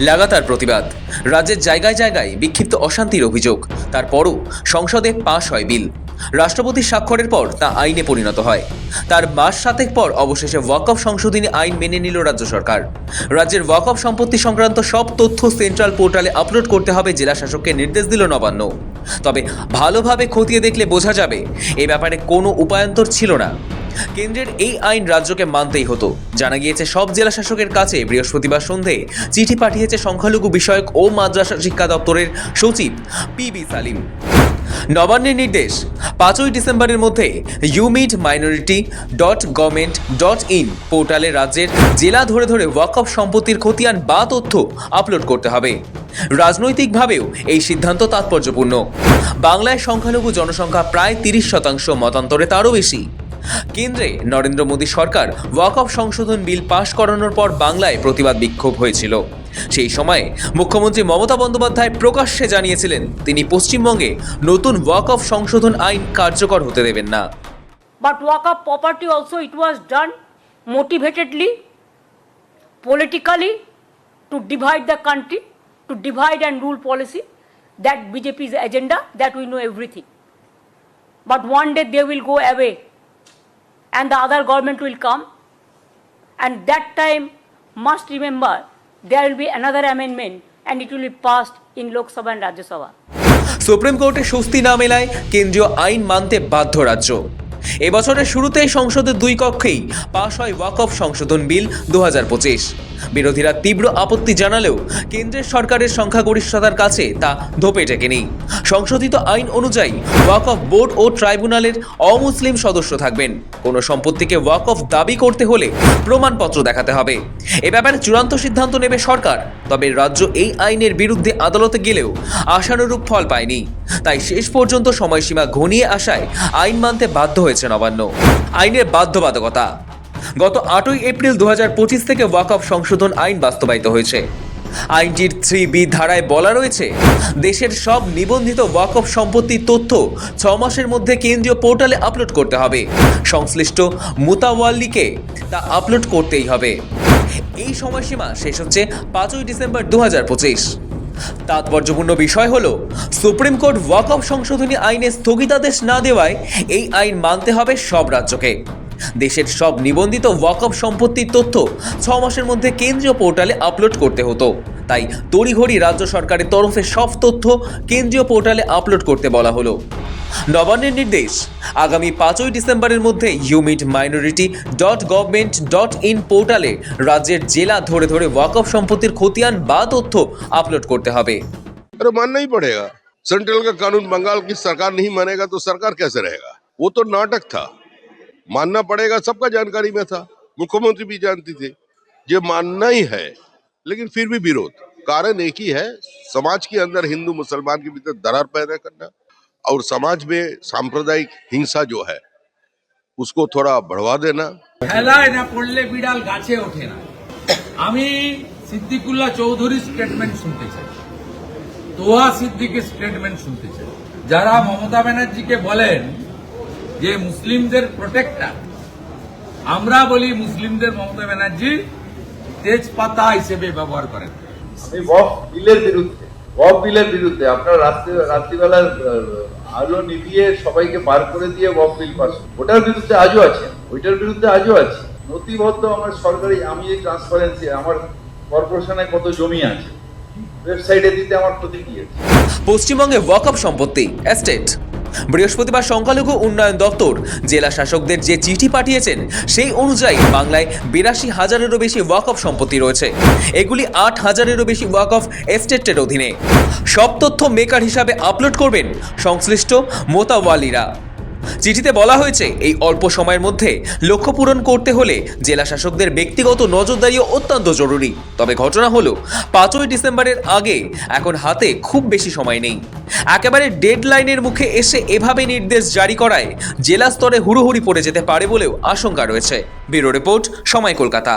লাগাতার প্রতিবাদ। রাজ্যের জায়গায় জায়গায় বিক্ষিপ্ত অশান্তির অভিযোগ। তারপরও সংসদে পাশ হয় বিল। রাষ্ট্রপতির স্বাক্ষরের পর তা আইনে পরিণত হয়। তার মাস সাতেক পর অবশেষে ওয়াকফ সংশোধনী আইন মেনে নিল রাজ্য সরকার। রাজ্যের ওয়াকফ সম্পত্তি সংক্রান্ত সব তথ্য সেন্ট্রাল পোর্টালে আপলোড করতে হবে জেলা শাসককে নির্দেশ দিল নবান্ন। তবে ভালোভাবে খতিয়ে দেখলে বোঝা যাবে, এ ব্যাপারে কোনো উপায়ন্তর ছিল না। কেন্দ্রের এই আইন রাজ্যকে মানতেই হতো। জানা গিয়েছে, সব জেলা শাসকের কাছে বৃহস্পতিবার সন্ধে চিঠি পাঠিয়েছে সংখ্যালঘু বিষয়ক ও মাদ্রাসা শিক্ষা দপ্তরের সচিব পি বি সালিম। নবান্নের নির্দেশ, পাঁচই ডিসেম্বরের মধ্যে Umeed minority dot government dot in পোর্টালে রাজ্যের জেলা ধরে ধরে ওয়াকফ সম্পত্তির খতিয়ান বা তথ্য আপলোড করতে হবে। রাজনৈতিকভাবেও এই সিদ্ধান্ত তাৎপর্যপূর্ণ। বাংলায় সংখ্যালঘু জনসংখ্যা প্রায় তিরিশ শতাংশ, মতান্তরে তারও বেশি। কেন্দ্রে নরেন্দ্র মোদী সরকার ওয়াকফ সংশোধন বিল পাশ করানোর পর বাংলায় প্রতিবাদ বিক্ষোভ হয়েছিল। সেই সময়ে মুখ্যমন্ত্রী মমতা বন্দ্যোপাধ্যায় প্রকাশ্যে জানিয়েছিলেন, তিনি পশ্চিমবঙ্গে নতুন ওয়াকফ সংশোধন আইন কার্যকর হতে দেবেন না। But waqf property also it was done motivatedly politically to divide the country to divide and rule policy that BJP agenda that we know everything but one day they will go away and the other government will come. And that time must remember there will be another amendment and it will be passed in Lok Sabha and Rajya Sabha. Supreme কোর্টে স্বস্তি না মেলায় কেন্দ্রীয় আইন মানতে বাধ্য রাজ্য এবছরের শুরুতেই সংসদের দুই কক্ষেই পাশ হয় ওয়াকফ সংশোধন বিল দু হাজার পঁচিশ বিরোধীরা তীব্র আপত্তি জানালেও কেন্দ্রের সরকারের সংখ্যাগরিষ্ঠতার কাছে তা ধোপে টেকেনি। সংশোধিত আইন অনুযায়ী ওয়াকফ বোর্ড ও ট্রাইব্যুনালের অমুসলিম সদস্য থাকবেন। কোনো সম্পত্তিকে ওয়াকফ দাবি করতে হলে প্রমাণপত্র দেখাতে হবে। এ ব্যাপারে চূড়ান্ত সিদ্ধান্ত নেবে সরকার, তবে রাজ্য এই আইনের বিরুদ্ধে আদালতে গেলেও আশানুরূপ ফল পায়নি। তাই শেষ পর্যন্ত সময়সীমা ঘনিয়ে আসায় আইন মানতে বাধ্য হয়েছে নবান্ন। আইনের বাধ্যবাধকতা গত আটই এপ্রিল দু হাজার পঁচিশ থেকে ওয়াকফ সংশোধন আইন বাস্তবায়িত হয়েছে। আইনটির থ্রি বি ধারায় বলা রয়েছে, দেশের সব নিবন্ধিত ওয়াকফ সম্পত্তির তথ্য ছ মাসের মধ্যে কেন্দ্রীয় পোর্টালে আপলোড করতে হবে। সংশ্লিষ্ট মুতাওয়াল্লিকে তা আপলোড করতেই হবে। এই সময়সীমা শেষ হচ্ছে পাঁচই ডিসেম্বর দু হাজার পঁচিশ। তাৎপর্যপূর্ণ বিষয় হলো, সুপ্রিম কোর্ট ওয়াকফ সংশোধনী আইনে স্থগিতাদেশ না দেওয়ায় এই আইন মানতে হবে সব রাজ্যকে। দেশের সব নিবন্ধিত ওয়াকফ সম্পত্তির তথ্য ছ মাসের মধ্যে কেন্দ্রীয় পোর্টালে আপলোড করতে হতো তাই তড়িঘড়ি রাজ্য সরকারের তরফে সব তথ্য কেন্দ্রীয় পোর্টালে আপলোড করতে বলা হলো নবান্নের নির্দেশ আগামী পাঁচই ডিসেম্বরের মধ্যে Umeed minority dot government dot in পোর্টালে রাজ্যের জেলা ধরে ধরে ওয়াকফ সম্পত্তির খতিয়ান বা তথ্য আপলোড করতে হবে अरे मानना ही पड़ेगा सेंट्रल का कानून बंगाल की सरकार नहीं मानेगा तो सरकार कैसे रहेगा वो तो नाटक था मानना पड़ेगा सबका जानकारी में था मुख्यमंत्री भी जानती थी ये मानना ही है लेकिन फिर भी विरोध कारण एक ही है समाज के अंदर हिंदू मुसलमान के भीतर दरार पैदा करना और समाज में सांप्रदायिक हिंसा जो है उसको थोड़ा बढ़वा देना খেলায় না পড়লে বিড়াল গাছে ওঠে না আমি সিদ্দিকুল্লাহ চৌধুরীর স্টেটমেন্ট শুনতে চাই তোহা সিদ্দিকের স্টেটমেন্ট শুনতে চাই যারা মমতা ব্যানার্জিকে বলেন যে মুসলিমদের প্রোটেক্টার আমরা বলি মুসলিমদের মমতা ব্যানার্জি তেজপাতা হিসেবে ব্যবহার করেন। আমি ওয়াক বিলের বিরুদ্ধে ওয়াক বিলের বিরুদ্ধে আপনার রাত্রি রাত্রিবেলা আলো নিভিয়ে সবাইকে বার করে দিয়ে ওয়াক বিল পাস ওটার বিরুদ্ধে আজও আছে ওইটার বিরুদ্ধে আজও আছে। নথিবদ্ধ আমার সরকারি আমি এই ট্রান্সপারেন্সি আমার কর্পোরেশনে কত জমি আছে। ওয়েবসাইটে দিতে আমার ক্ষতি কি আছে? পশ্চিমবঙ্গে ওয়াকফ সম্পত্তি এস্টেট বৃহস্পতিবার সংখ্যালঘু উন্নয়ন দপ্তর জেলা শাসকদের যে চিঠি পাঠিয়েছেন, সেই অনুযায়ী বাংলায় বিরাশি হাজারেরও বেশি ওয়াকফ সম্পত্তি রয়েছে। এগুলি আট হাজারেরও বেশি ওয়াকফ এস্টেটের অধীনে। সব তথ্য মেকার হিসাবে আপলোড করবেন সংশ্লিষ্ট মোতাওয়ালিরা। চিঠিতে বলা হয়েছে, এই অল্প সময়ের মধ্যে লক্ষ্য পূরণ করতে হলে জেলা শাসকদের ব্যক্তিগত নজরদারিও অত্যন্ত জরুরি। তবে ঘটনা হলো, পাঁচই ডিসেম্বরের আগে এখন হাতে খুব বেশি সময় নেই। একেবারে ডেডলাইনের মুখে এসে এভাবে নির্দেশ জারি করায় জেলা স্তরে হুড়োহুড়ি পড়ে যেতে পারে বলেও আশঙ্কা রয়েছে। ব্যুরো রিপোর্ট, সময় কলকাতা।